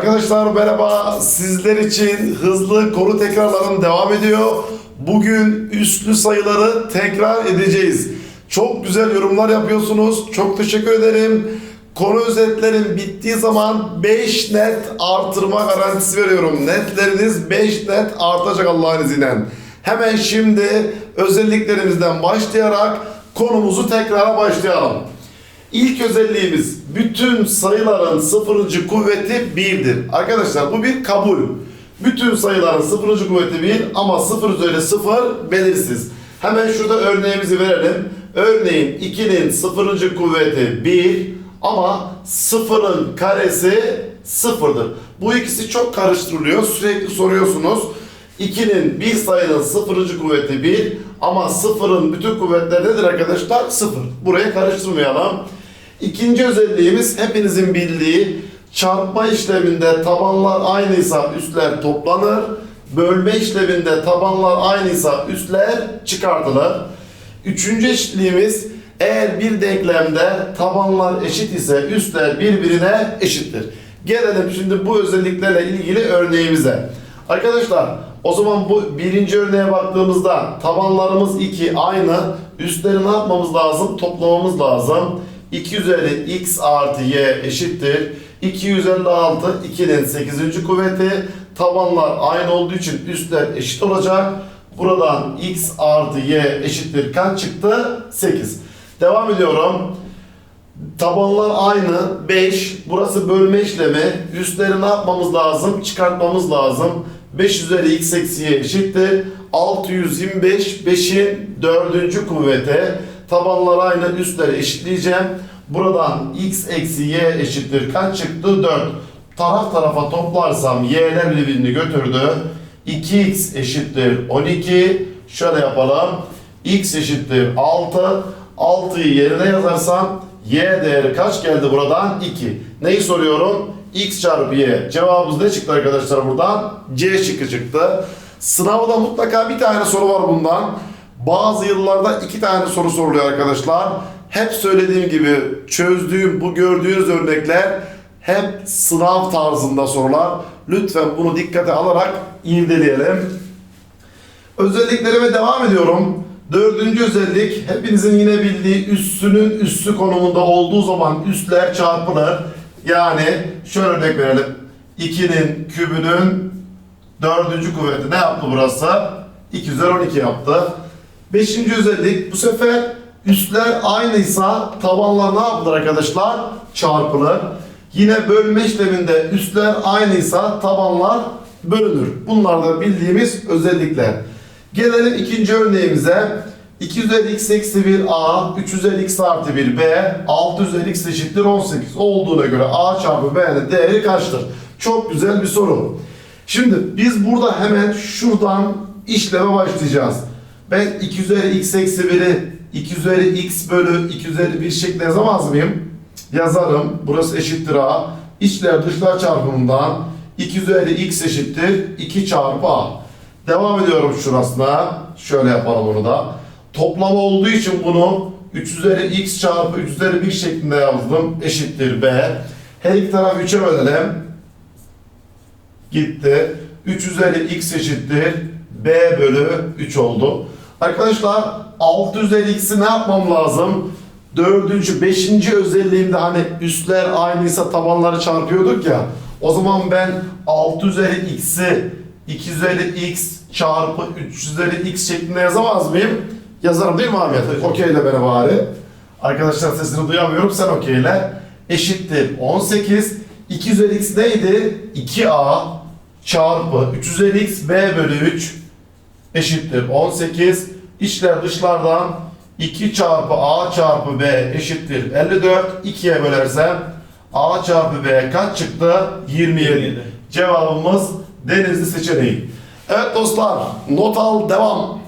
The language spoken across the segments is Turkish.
Arkadaşlar merhaba. Sizler için hızlı konu tekrarlarım devam ediyor. Bugün üslü sayıları tekrar edeceğiz. Çok güzel yorumlar yapıyorsunuz. Çok teşekkür ederim. Konu özetlerim bittiği zaman 5 net artırma garantisi veriyorum. Netleriniz 5 net artacak Allah'ın izniyle. Hemen şimdi özelliklerimizden başlayarak konumuzu tekrara başlayalım. İlk özelliğimiz bütün sayıların sıfırıncı kuvveti birdir. Arkadaşlar bu bir kabul. Bütün sayıların sıfırıncı kuvveti bir ama sıfır üzeri sıfır belirsiz. Hemen şurada örneğimizi verelim. Örneğin 2'nin sıfırıncı kuvveti 1 ama sıfırın karesi sıfırdır. Bu ikisi çok karıştırılıyor. Sürekli soruyorsunuz. 2'nin bir sayının sıfırıncı kuvveti 1 ama sıfırın bütün kuvvetleri nedir arkadaşlar? Sıfır. Buraya karıştırmayalım. İkinci özelliğimiz hepinizin bildiği çarpma işleminde tabanlar aynıysa üstler toplanır. Bölme işleminde tabanlar aynıysa üstler çıkartılır. Üçüncü eşitliğimiz eğer bir denklemde tabanlar eşit ise üstler birbirine eşittir. Gelelim şimdi bu özelliklerle ilgili örneğimize. Arkadaşlar o zaman bu birinci örneğe baktığımızda tabanlarımız 2 aynı. Üstleri ne yapmamız lazım? Toplamamız lazım. 2 üzeri x artı y eşittir. 256 2'nin 8. kuvveti. Tabanlar aynı olduğu için üstler eşit olacak. Buradan x artı y eşittir. Kaç çıktı? 8. Devam ediyorum. Tabanlar aynı 5. Burası bölme işlemi. Üstleri ne yapmamız lazım? Çıkartmamız lazım. 5 üzeri x eksi y eşittir. 625 5'in 4. kuvveti. Tabanlar aynı üstleri eşitleyeceğim. Buradan x eksi y eşittir. Kaç çıktı? 4. Taraf tarafa toplarsam y'ler birbirini götürdü. 2x eşittir 12. Şöyle yapalım. x eşittir 6. 6'yı yerine yazarsam y değeri kaç geldi buradan? 2. Neyi soruyorum? x çarpı y. Cevabımız ne çıktı arkadaşlar buradan? C şıkkı çıktı. Sınavda mutlaka bir tane soru var bundan. Bazı yıllarda iki tane soru soruluyor arkadaşlar. Hep söylediğim gibi çözdüğüm bu gördüğünüz örnekler hep sınav tarzında sorular. Lütfen bunu dikkate alarak irdeleyelim. Özelliklerime devam ediyorum. Dördüncü özellik hepinizin yine bildiği üssünün üssü konumunda olduğu zaman üstler çarpılır. Yani şöyle örnek verelim. 2'nin kübünün dördüncü kuvveti ne yaptı burası? 2 üzeri 12 yaptı. Beşinci özellik bu sefer üstler aynıysa tabanlar ne yapılır arkadaşlar? Çarpılır. Yine bölme işleminde üstler aynıysa tabanlar bölünür. Bunlar da bildiğimiz özellikler. Gelelim ikinci örneğimize. 2 üzeri x eksi 1 a, 3 üzeri x artı 1 b, 6 üzeri x eşittir 18 olduğuna göre a çarpı b'nin değeri kaçtır? Çok güzel bir soru. Şimdi biz burada hemen şuradan işleme başlayacağız. Ben 2 üzeri x eksi 1'i 2 üzeri x bölü 2 üzeri 1 şeklinde yazamaz mıyım? Yazarım. Burası eşittir a. İçler dışlar çarpımından 2 üzeri x eşittir 2 çarpı a. Devam ediyorum şurasına. Şöyle yapalım onu da. Toplam olduğu için bunu 3 üzeri x çarpı 3 üzeri 1 şeklinde yazdım. Eşittir b. Her iki tarafı 3'e bölelim. Gitti. 3 üzeri x eşittir b bölü 3 oldu. Arkadaşlar 6 üzeri x'i ne yapmam lazım? Dördüncü, beşinci özelliğimde hani üstler aynıysa tabanları çarpıyorduk ya. O zaman ben 6 üzeri x'i 2 üzeri x çarpı 3 üzeri x şeklinde yazamaz mıyım? Yazarım değil mi Ahmet? Okeyle beni bari. Arkadaşlar sesini duyamıyorum sen okeyle. Eşittir 18. 2 üzeri x neydi? 2a çarpı 3 üzeri x b bölü 3 eşittir 18. İçler dışlardan 2 çarpı a çarpı b eşittir 54. 2'ye bölersem a çarpı b kaç çıktı? 27. 27. Cevabımız denizli seçeneği. Evet dostlar not al devam.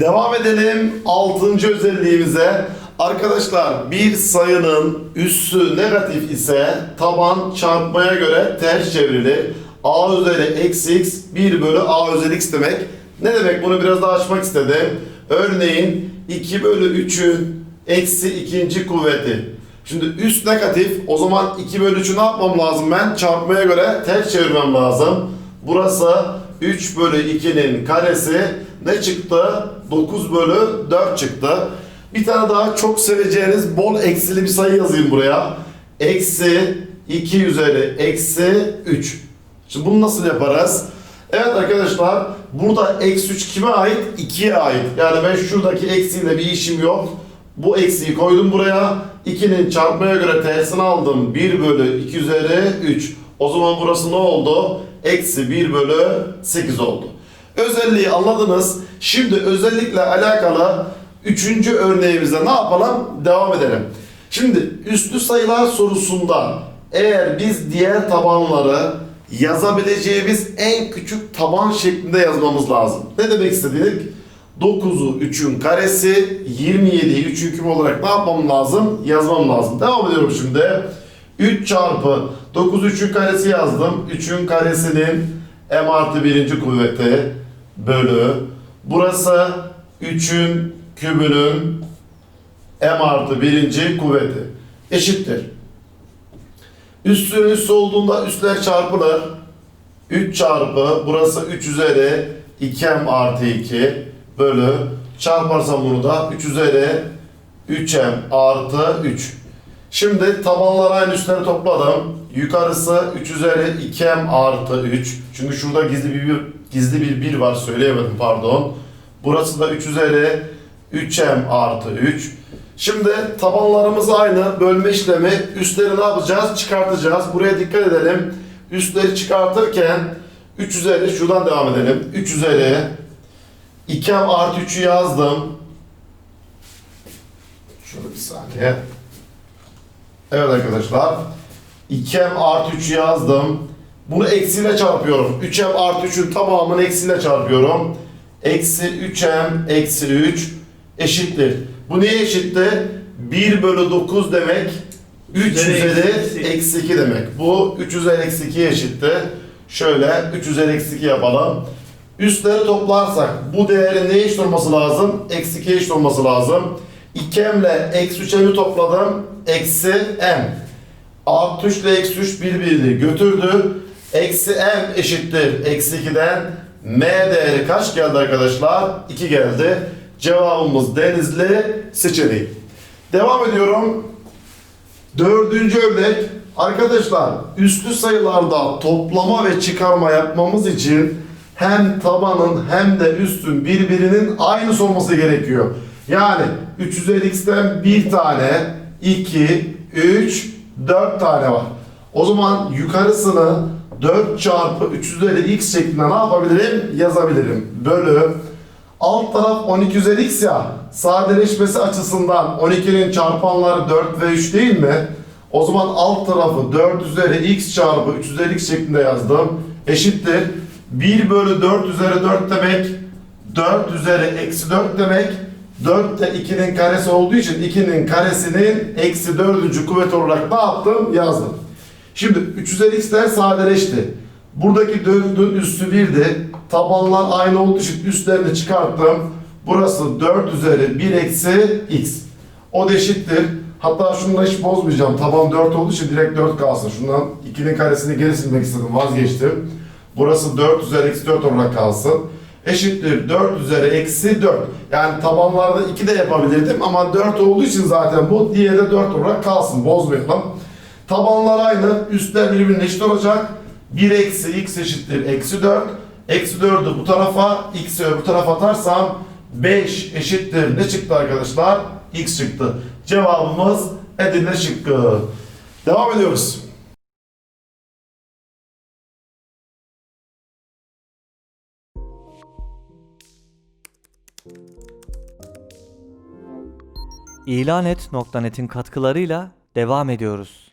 Devam edelim 6. özelliğimize. Arkadaşlar bir sayının üssü negatif ise taban çarpmaya göre ters çevrilir. a üzeri eksi x 1 bölü a üzeri x demek. Ne demek bunu biraz daha açmak istedim. Örneğin 2 bölü 3'ün eksi ikinci kuvveti. Şimdi üst negatif o zaman 2 bölü 3'ü ne yapmam lazım ben? Çarpmaya göre ters çevirmem lazım. Burası 3 bölü 2'nin karesi ne çıktı? 9 bölü 4 çıktı. Bir tane daha çok seveceğiniz bol eksili bir sayı yazayım buraya. Eksi 2 üzeri eksi 3. Şimdi bunu nasıl yaparız? Evet arkadaşlar burada eksi 3 kime ait? 2'ye ait. Yani ben şuradaki eksiyle bir işim yok. Bu eksiği koydum buraya. 2'nin çarpmaya göre tersini aldım. 1 bölü 2 üzeri 3. O zaman burası ne oldu? Eksi 1 bölü 8 oldu. Özelliği anladınız. Şimdi özellikle alakalı üçüncü örneğimizde ne yapalım? Devam edelim. Şimdi üslü sayılar sorusunda eğer biz diğer tabanları yazabileceğimiz en küçük taban şeklinde yazmamız lazım. Ne demek istedik? 9'u 3'ün karesi, 27'yi 3'ün küpü olarak ne yapmam lazım? Yazmam lazım. Devam ediyorum şimdi. 3 çarpı 9 3'ün karesi yazdım. 3'ün karesinin m artı birinci kuvveti bölü. Burası 3'ün kübünün m artı birinci kuvveti. Eşittir. Üstün üstü olduğunda üstler çarpılır. 3 çarpı burası 3 üzeri 2m artı 2 bölü çarparsam bunu da 3 üzeri 3m artı 3. Şimdi tabanları aynı üstleri topladım. Yukarısı 3 üzeri 2m artı 3. Çünkü şurada gizli bir, bir gizli bir 1 var söyleyemedim pardon. Burası da 3 üzeri 3m artı 3. Şimdi tabanlarımız aynı. Bölme işlemi. Üstleri ne yapacağız? Çıkartacağız. Buraya dikkat edelim. Üstleri çıkartırken 3 üzeri şuradan devam edelim. 3 üzeri 2m artı 3'ü yazdım. Şöyle bir saniye. Evet arkadaşlar. 2m artı 3'ü yazdım. Bunu eksiyle çarpıyorum. 3m artı 3'ün tamamını eksiyle çarpıyorum. Eksi 3m eksi 3 eşittir. Bu neye eşitti? 1 bölü 9 demek 3 Üzeri eksi 2 demek. Bu 3 üzeri eksi 2 eşitti. Şöyle 3 üzeri eksi 2 yapalım. Üstleri toplarsak bu değerin neye eşit olması lazım? Eksi 2'ye eşit olması lazım. 2m ile eksi 3m'i topladım. Eksi m. Artı 3 ile eksi 3 birbirini götürdü. Eksi m eşittir. Eksi 2'den m değeri kaç geldi arkadaşlar? 2 geldi. Cevabımız Denizli seçeneği. Devam ediyorum. Dördüncü örnek. Arkadaşlar üslü sayılarda toplama ve çıkarma yapmamız için hem tabanın hem de üstün birbirinin aynısı olması gerekiyor. Yani 3 üzeri x'ten bir tane, 2, 3, 4 tane var. O zaman yukarısını 4 çarpı 3 üzeri x şeklinde ne yapabilirim? Yazabilirim. Bölü Alt taraf 12 üzeri x ya. Sadeleşmesi açısından 12'nin çarpanları 4 ve 3 değil mi? O zaman alt tarafı 4 üzeri x çarpı 3 üzeri x şeklinde yazdım. Eşittir. 1 bölü 4 üzeri 4 demek. 4 üzeri eksi 4 demek. 4 de 2'nin karesi olduğu için 2'nin karesinin eksi 4. kuvvet olarak ne yaptım? Yazdım. Şimdi 3 üzeri x'ler sadeleşti. Buradaki dördün üstü 1'di. Tabanlar aynı olduğu için üstlerini çıkarttım. Burası 4 üzeri 1 eksi x. O da eşittir. Hatta şunu da hiç bozmayacağım. Taban 4 olduğu için direkt 4 kalsın. Şundan 2'nin karesini geri silmek istedim. Vazgeçtim. Burası 4 üzeri eksi 4 olarak kalsın. Eşittir 4 üzeri eksi 4. Yani tabanlarda 2 de yapabilirdim ama 4 olduğu için zaten bu diğeri de 4 olarak kalsın. Bozmayalım. Tabanlar aynı. Üstler birbirine eşit olacak. 1 eksi x eşittir eksi 4. Eksi 4'ü bu tarafa, x'i öbür tarafa atarsam 5 eşittir. Ne çıktı arkadaşlar? x çıktı. Cevabımız Edirne şıkkı. Devam ediyoruz. İlanet.net'in katkılarıyla devam ediyoruz.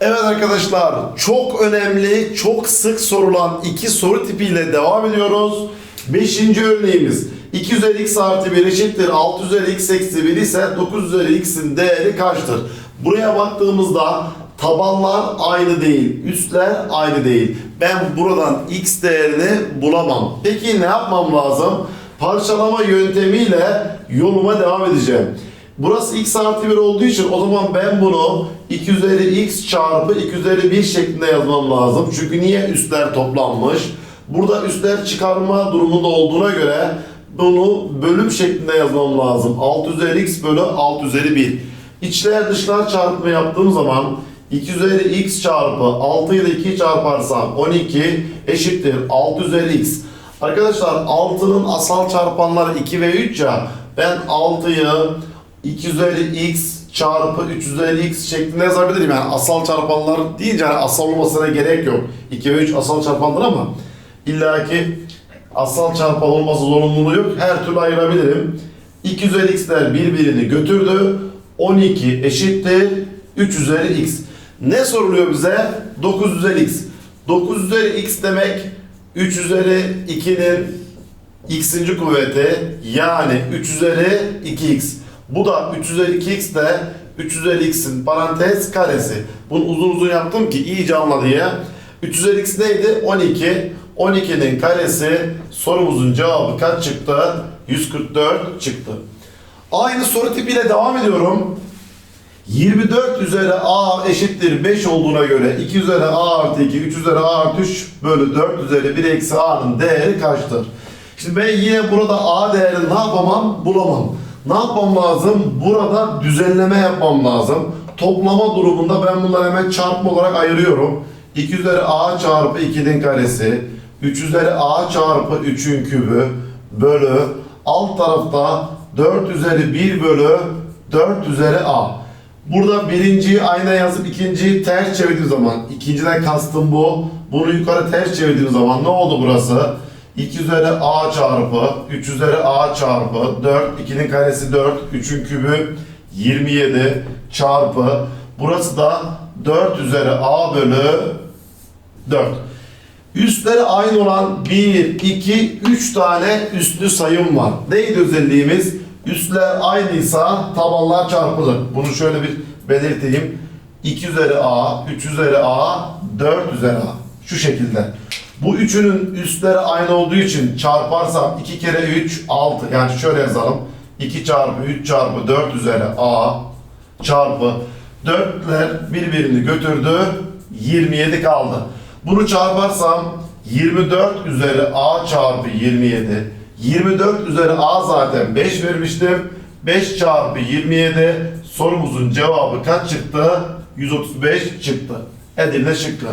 Evet arkadaşlar çok önemli, çok sık sorulan iki soru tipiyle devam ediyoruz. Beşinci örneğimiz 2 üzeri x artı 1 eşittir 6 üzeri x eksi 1 ise 9 üzeri x'in değeri kaçtır? Buraya baktığımızda tabanlar aynı değil, üstler aynı değil. Ben buradan x değerini bulamam. Peki ne yapmam lazım? Parçalama yöntemiyle yoluma devam edeceğim. Burası x artı 1 olduğu için o zaman ben bunu 2 üzeri x çarpı 2 üzeri 1 şeklinde yazmam lazım. Çünkü niye üstler toplanmış? Burada üstler çıkarma durumunda olduğuna göre bunu bölüm şeklinde yazmam lazım. 6 üzeri x bölü 6 üzeri 1. İçler dışlar çarpımı yaptığım zaman 2 üzeri x çarpı 6 ile 2 çarparsam 12 eşittir 6 üzeri x. Arkadaşlar 6'nın asal çarpanları 2 ve 3 ya. Ben 6'yı 2 üzeri x çarpı 3 üzeri x şeklinde yazabilirim. Yani asal çarpanlar deyince yani asal olmasına gerek yok. 2 ve 3 asal çarpanlar ama illaki asal çarpan olması zorunluluğu yok. Her türlü ayırabilirim. 2 üzeri x'ler birbirini götürdü. 12 eşittir 3 üzeri x. Ne soruluyor bize? 9 üzeri x. 9 üzeri x demek 3 üzeri 2'nin x'inci kuvveti yani 3 üzeri 2x. Bu da 3 üzeri 2x de 3 üzeri x'in parantez karesi. Bunu uzun uzun yaptım ki iyice anla diye. 3 üzeri x neydi? 12. 12'nin karesi sorumuzun cevabı kaç çıktı? 144 çıktı. Aynı soru tipiyle devam ediyorum. 24 üzeri a eşittir 5 olduğuna göre 2 üzeri a artı 2, 3 üzeri a artı 3 bölü 4 üzeri 1 eksi a'nın değeri kaçtır? Şimdi ben yine burada a değerini ne yapamam? Bulamam. Ne yapmam lazım? Burada düzenleme yapmam lazım. Toplama durumunda ben bunları hemen çarpma olarak ayırıyorum. 2 üzeri a çarpı 2'nin karesi, 3 üzeri a çarpı 3'ün kübü bölü alt tarafta 4 üzeri 1 bölü 4 üzeri a. Burada birinciyi ayna yazıp ikinciyi ters çevirdiğim zaman, ikinciden kastım bu. Bunu yukarı ters çevirdiğim zaman ne oldu burası? 2 üzeri a çarpı 3 üzeri a çarpı 4, 2'nin karesi 4, 3'ün kübü 27 çarpı burası da 4 üzeri a bölü 4. Üstleri aynı olan 1, 2, 3 tane üstlü sayım var. Neydi özelliğimiz? Üstler aynıysa tabanlar çarpılır. Bunu şöyle bir belirteyim. 2 üzeri a, 3 üzeri a, 4 üzeri a. Şu şekilde. Bu üçünün üstleri aynı olduğu için çarparsam 2 kere 3, 6. Yani şöyle yazalım. 2 çarpı 3 çarpı 4 üzeri a çarpı 4'ler birbirini götürdü. 27 kaldı. Bunu çarparsam 24 üzeri a çarpı 27. 24 üzeri a zaten 5 vermiştim. 5 çarpı 27 sorumuzun cevabı kaç çıktı? 135 çıktı. Edirne şıkkı.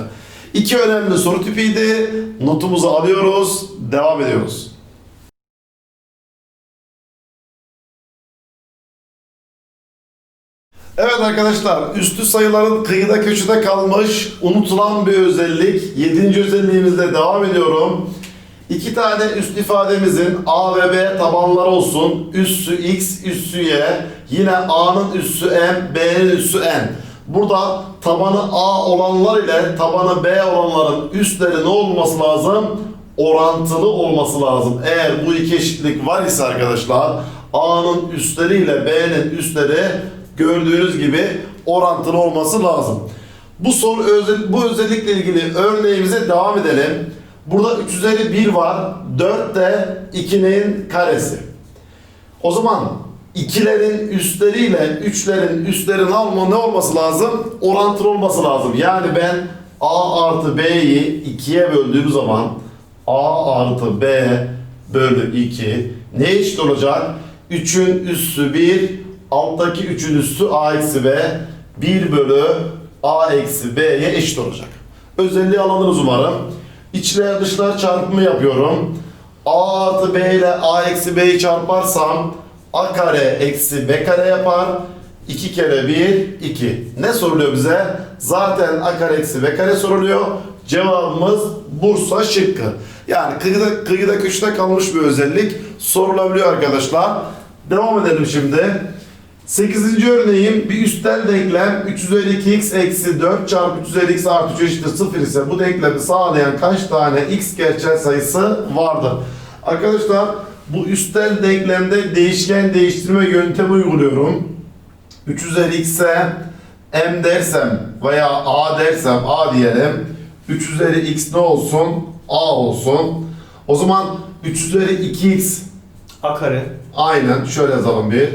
İki önemli soru tipiydi. Notumuzu alıyoruz. Devam ediyoruz. Evet arkadaşlar, üstü sayıların kıyıda köşede kalmış, unutulan bir özellik. Yedinci özelliğimizle devam ediyorum. İki tane üst ifademizin A ve B tabanları olsun. Üssü X, üssü Y. Yine A'nın üssü M, B'nin üssü N. Burada tabanı A olanlar ile tabanı B olanların üstleri ne olması lazım? Orantılı olması lazım. Eğer bu iki eşitlik var ise arkadaşlar A'nın üstleri ile B'nin üstleri gördüğünüz gibi orantılı olması lazım. Bu soru bu özellikle ilgili örneğimize devam edelim. Burada 3 üzeri 1 var. 4 de 2'nin karesi. O zaman ikilerin üstleriyle üçlerin üstlerin alma ne olması lazım? Orantılı olması lazım. Yani ben A artı B'yi 2'ye böldüğüm zaman A artı B bölü 2 ne eşit olacak? 3'ün üssü 1, alttaki 3'ün üssü A eksi B 1 bölü A eksi B'ye eşit olacak. Özelliği alındınız umarım. İçler dışlar çarpımı yapıyorum. A artı B ile A eksi B'yi çarparsam A kare eksi B kare yapar. 2 kere 1, 2. Ne soruluyor bize? Zaten A kare eksi B kare soruluyor. Cevabımız Bursa şıkkı. Yani kıyıda, kıyıda köşede kalmış bir özellik sorulabiliyor arkadaşlar. Devam edelim şimdi. 8. örneğim bir üstel denklem 3 üzeri 2x eksi 4 çarpı 3 üzeri x artı 3 eşittir 0 ise bu denklemi sağlayan kaç tane x gerçel sayısı vardır? Arkadaşlar bu üstel denklemde değişken değiştirme yöntemi uyguluyorum. 3 üzeri x'e m dersem veya a dersem a diyelim. 3 üzeri x ne olsun? a olsun. O zaman 3 üzeri 2x A kare. aynen şöyle yazalım bir.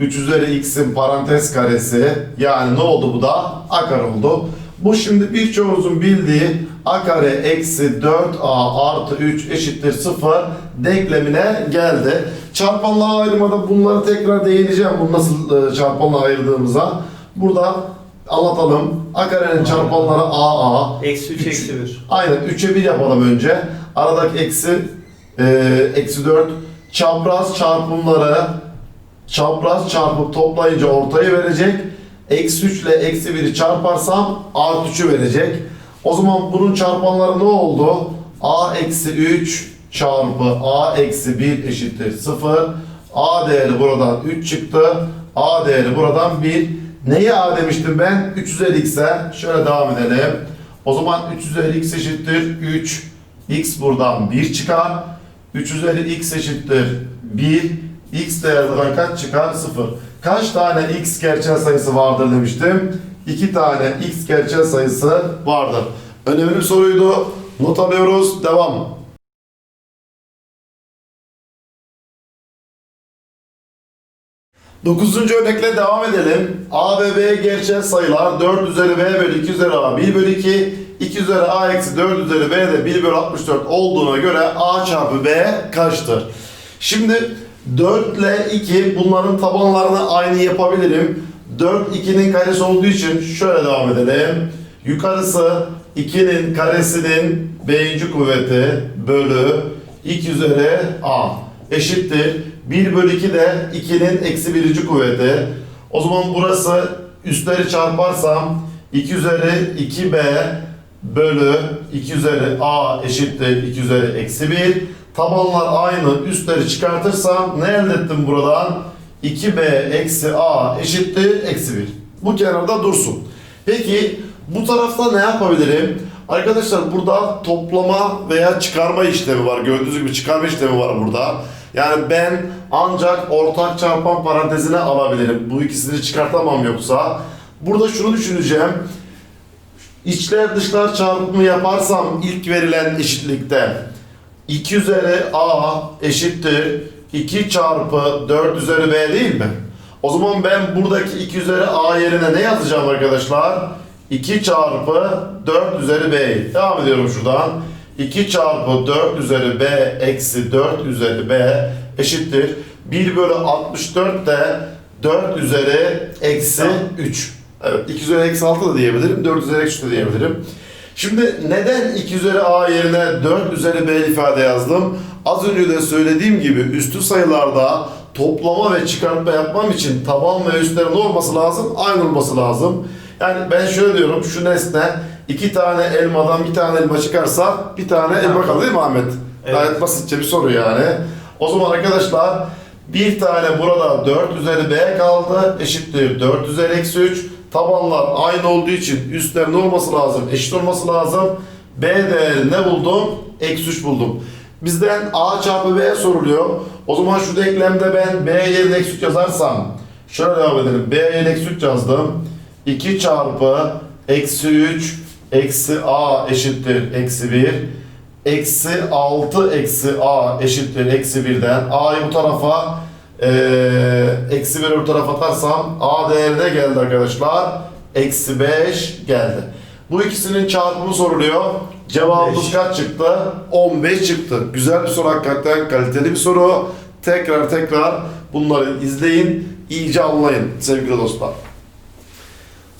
3 üzeri x'in parantez karesi yani ne oldu bu da? a kare oldu. Bu şimdi birçoğumuzun bildiği a kare eksi 4a artı 3 eşittir 0 denklemine geldi. Çarpanla ayırmada bunları tekrar değineceğim. Bunu nasıl e, çarpanla ayırdığımıza. Burada anlatalım. A karenin çarpanları a a. Eksi 3 eksi 1. Aynen 3'e 1 yapalım önce. Aradaki eksi e, eksi 4 çapraz çarpımları çapraz çarpıp toplayınca ortayı verecek. Eksi 3 ile eksi 1'i çarparsam artı 3'ü verecek. O zaman bunun çarpanları ne oldu? a eksi 3 çarpı a eksi 1 eşittir 0. a değeri buradan 3 çıktı. a değeri buradan 1. Neye a demiştim ben? 3 üzeri x'e. Şöyle devam edelim. O zaman 3 üzeri x eşittir 3. x buradan 1 çıkar. 3 üzeri x eşittir 1. x değeri buradan kaç çıkar? 0. Kaç tane x gerçel sayısı vardır demiştim. 2 tane x gerçel sayısı vardır. Önemli soruydu. Not alıyoruz. Devam. Dokuzuncu örnekle devam edelim. A ve B gerçel sayılar 4 üzeri B bölü 2 üzeri A 1 bölü 2 2 üzeri A eksi 4 üzeri B de 1 bölü 64 olduğuna göre A çarpı B kaçtır? Şimdi 4 ile 2 bunların tabanlarını aynı yapabilirim. 4 2'nin karesi olduğu için şöyle devam edelim. Yukarısı 2'nin karesinin B'inci kuvveti bölü 2 üzeri A eşittir. 1 bölü 2 de 2'nin eksi birinci kuvveti. O zaman burası üstleri çarparsam 2 üzeri 2b bölü 2 üzeri a eşittir 2 üzeri eksi 1. Tabanlar aynı üstleri çıkartırsam ne elde ettim buradan? 2b eksi a eşittir eksi 1. Bu kenarda dursun. Peki bu tarafta ne yapabilirim? Arkadaşlar burada toplama veya çıkarma işlemi var. Gördüğünüz gibi çıkarma işlemi var burada. Yani ben ancak ortak çarpan parantezine alabilirim. Bu ikisini çıkartamam yoksa. Burada şunu düşüneceğim. İçler dışlar çarpımı yaparsam ilk verilen eşitlikte 2 üzeri a eşittir 2 çarpı 4 üzeri b değil mi? O zaman ben buradaki 2 üzeri a yerine ne yazacağım arkadaşlar? 2 çarpı 4 üzeri b. Devam ediyorum şuradan. 2 çarpı 4 üzeri b eksi 4 üzeri b eşittir. 1 bölü 64 de 4 üzeri eksi 3. Evet 2 üzeri eksi 6 da diyebilirim. 4 üzeri eksi 3 de diyebilirim. Şimdi neden 2 üzeri a yerine 4 üzeri b ifade yazdım? Az önce de söylediğim gibi üstü sayılarda toplama ve çıkartma yapmam için taban ve üstlerin olması lazım? Aynı olması lazım. Yani ben şöyle diyorum şu nesne iki tane elmadan bir tane elma çıkarsa bir tane elma kalır değil mi Ahmet? Evet. Gayet basitçe bir soru yani. O zaman arkadaşlar bir tane burada 4 üzeri b kaldı eşittir 4 üzeri eksi 3. Tabanlar aynı olduğu için üstler ne olması lazım? Eşit olması lazım. B değeri ne buldum? Eksi 3 buldum. Bizden A çarpı B soruluyor. O zaman şu denklemde ben B yerine eksi 3 yazarsam şöyle devam edelim. B yerine eksi 3 yazdım. 2 çarpı eksi 3 eksi A eşittir eksi 1. Eksi 6 eksi A eşittir eksi 1'den. A'yı bu tarafa eksi 1'i bu tarafa atarsam A değeri ne geldi arkadaşlar? Eksi 5 geldi. Bu ikisinin çarpımı soruluyor. Cevabımız 15. kaç çıktı? 15 çıktı. Güzel bir soru hakikaten kaliteli bir soru. Tekrar tekrar bunları izleyin, iyice anlayın sevgili dostlar.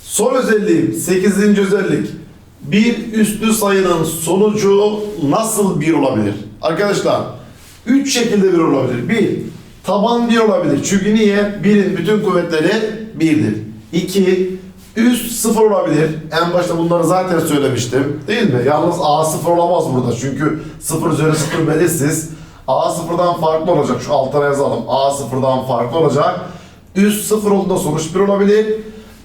Son özelliğim 8. özellik. Bir üslü sayının sonucu nasıl bir olabilir? Arkadaşlar 3 şekilde bir olabilir. 1. Taban 1 olabilir. Çünkü niye? 1'in bütün kuvvetleri 1'dir. 2. Üst 0 olabilir. En başta bunları zaten söylemiştim. Değil mi? Yalnız A 0 olamaz burada. Çünkü 0 üzeri 0 belirsiz. A 0'dan farklı olacak. Şu altına yazalım. A 0'dan farklı olacak. Üst 0 olduğunda sonuç 1 olabilir.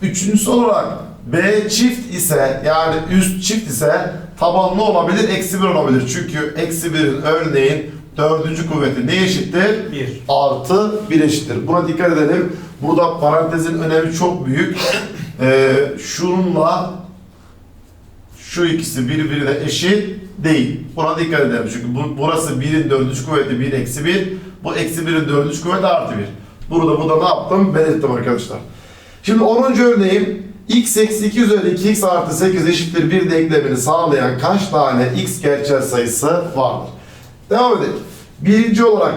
Üçüncüsü olarak B çift ise yani üst çift ise taban ne olabilir? Eksi 1 olabilir. Çünkü eksi 1'in örneğin dördüncü kuvveti ne eşittir? 1. Artı 1 eşittir. Buna dikkat edelim. Burada parantezin önemi çok büyük. Ee, şununla şu ikisi birbirine eşit değil. Buna dikkat edelim. Çünkü bu, burası 1'in dördüncü kuvveti 1 eksi 1. Bu eksi 1'in dördüncü kuvveti artı 1. Burada burada ne yaptım? Belirttim arkadaşlar. Şimdi 10. örneğim x eksi 2 üzeri 2x artı 8 eşittir 1 denklemini sağlayan kaç tane x gerçel sayısı vardır? Devam edelim. Birinci olarak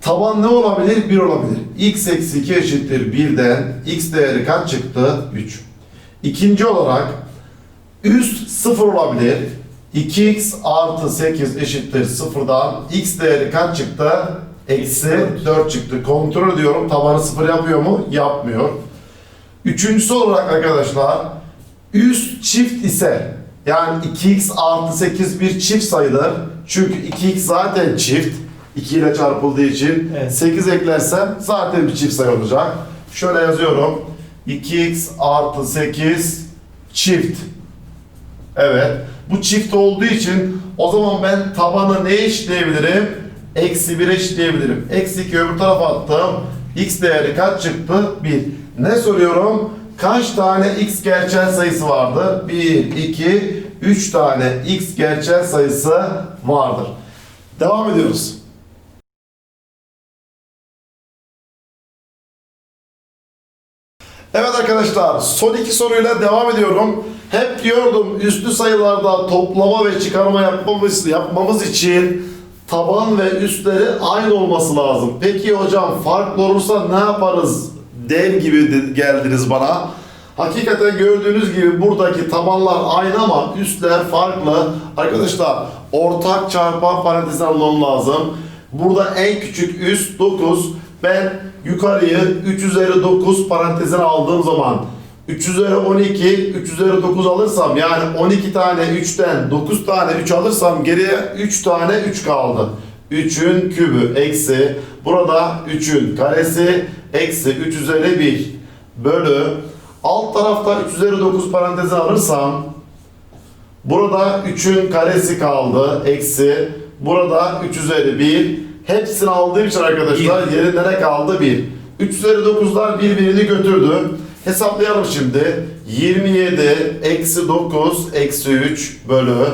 taban ne olabilir? 1 olabilir. x eksi 2 eşittir 1'den x değeri kaç çıktı? 3. İkinci olarak üst 0 olabilir. 2x artı 8 eşittir 0'dan x değeri kaç çıktı? Eksi 4 çıktı. Kontrol ediyorum. Tabanı 0 yapıyor mu? Yapmıyor. Üçüncüsü olarak arkadaşlar üst çift ise yani 2x artı 8 bir çift sayıdır. Çünkü 2x zaten çift. 2 ile çarpıldığı için Evet. 8 eklersem zaten bir çift sayı olacak. Şöyle yazıyorum. 2x artı 8 çift. Evet. Bu çift olduğu için o zaman ben tabanı neye eşitleyebilirim? Eksi 1'e eşitleyebilirim. Eksi 2 öbür tarafa attım. X değeri kaç çıktı? 1. Ne soruyorum? Kaç tane x gerçel sayısı vardır? 1, 2, 3 tane x gerçel sayısı vardır. Devam ediyoruz. Evet arkadaşlar son iki soruyla devam ediyorum. Hep diyordum üslü sayılarda toplama ve çıkarma yapmamız, yapmamız için taban ve üstleri aynı olması lazım. Peki hocam farklı olursa ne yaparız der gibi geldiniz bana. Hakikaten gördüğünüz gibi buradaki tabanlar aynı ama üstler farklı. Arkadaşlar ortak çarpan parantezine almam lazım. Burada en küçük üst 9. Ben yukarıyı 3 üzeri 9 parantezine aldığım zaman 3 üzeri 12, 3 üzeri 9 alırsam yani 12 tane 3'ten 9 tane 3 alırsam geriye 3 tane 3 kaldı. 3'ün kübü eksi burada 3'ün karesi eksi 3 üzeri 1 bölü alt tarafta 3 üzeri 9 parantezi alırsam Burada 3'ün karesi kaldı. Eksi. Burada 3 üzeri 1. Hepsini aldığım için arkadaşlar yerinde ne kaldı? 1. 3 üzeri 9'lar birbirini götürdü. Hesaplayalım şimdi. 27 eksi 9 eksi 3 bölü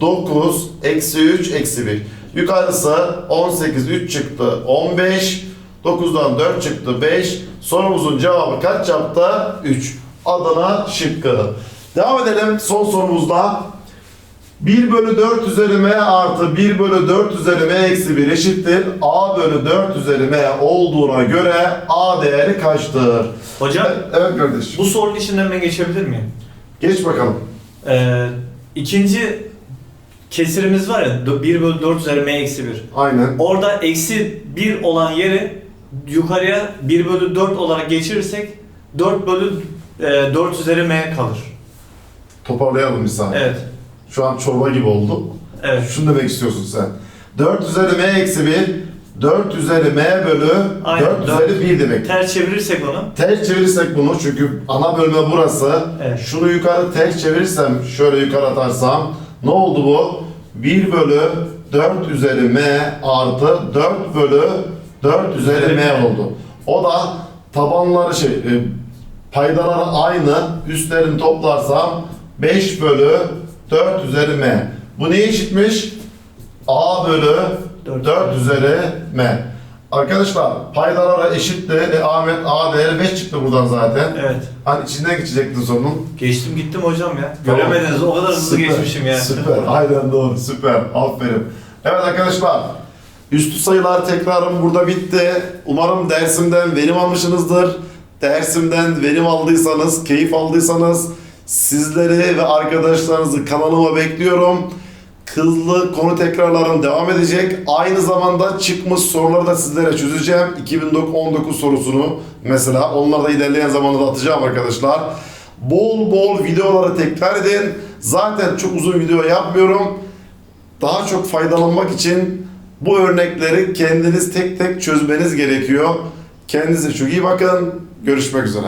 9 eksi 3 eksi 1. Yukarısı 18 3 çıktı 15. 9'dan 4 çıktı 5. Sorumuzun cevabı kaç yaptı? 3. Adana şıkkı. Devam edelim son sorumuzda. 1 bölü 4 üzeri m artı 1 bölü 4 üzeri m eksi 1 eşittir. a bölü 4 üzeri m olduğuna göre a değeri kaçtır? Hocam Evet kardeşim. bu sorunun içinden ben geçebilir miyim? Geç bakalım. Ee, ikinci kesirimiz var ya 1 bölü 4 üzeri m eksi 1. Aynen. Orada eksi 1 olan yeri yukarıya 1 bölü 4 olarak geçirirsek 4 bölü e, 4 üzeri m kalır. Toparlayalım bir saniye. Evet. Şu an çorba gibi oldu. Evet. Şunu demek istiyorsun sen. 4 üzeri m eksi 1 4 üzeri m bölü Aynen, 4 dört. üzeri 1 demek. Ters çevirirsek onu Ters çevirirsek bunu çünkü ana bölme burası. Evet. Şunu yukarı ters çevirirsem şöyle yukarı atarsam ne oldu bu? 1 bölü 4 üzeri m artı 4 bölü 4 üzeri m oldu. O da tabanları şey e, paydaları aynı üstlerini toplarsam 5 bölü 4 üzeri m. Bu ne eşitmiş? a bölü Dört. 4 üzeri m. Arkadaşlar paydalara eşitti. E, Ahmet A değeri 5 çıktı buradan zaten. evet. Hani içinden geçecektin sonun. Geçtim gittim hocam ya. Tamam. Göremediniz o kadar hızlı Süper, geçmişim ya. Süper. Aynen doğru. Süper. Aferin. Evet arkadaşlar. Üstü sayılar tekrarım burada bitti. Umarım dersimden verim almışsınızdır. Dersimden verim aldıysanız, keyif aldıysanız sizleri ve arkadaşlarınızı kanalıma bekliyorum. Hızlı konu tekrarlarım devam edecek. Aynı zamanda çıkmış soruları da sizlere çözeceğim. 2019 sorusunu mesela onları da ilerleyen zamanda da atacağım arkadaşlar. Bol bol videoları tekrar edin. Zaten çok uzun video yapmıyorum. Daha çok faydalanmak için bu örnekleri kendiniz tek tek çözmeniz gerekiyor. Kendinize çok iyi bakın. Görüşmek üzere.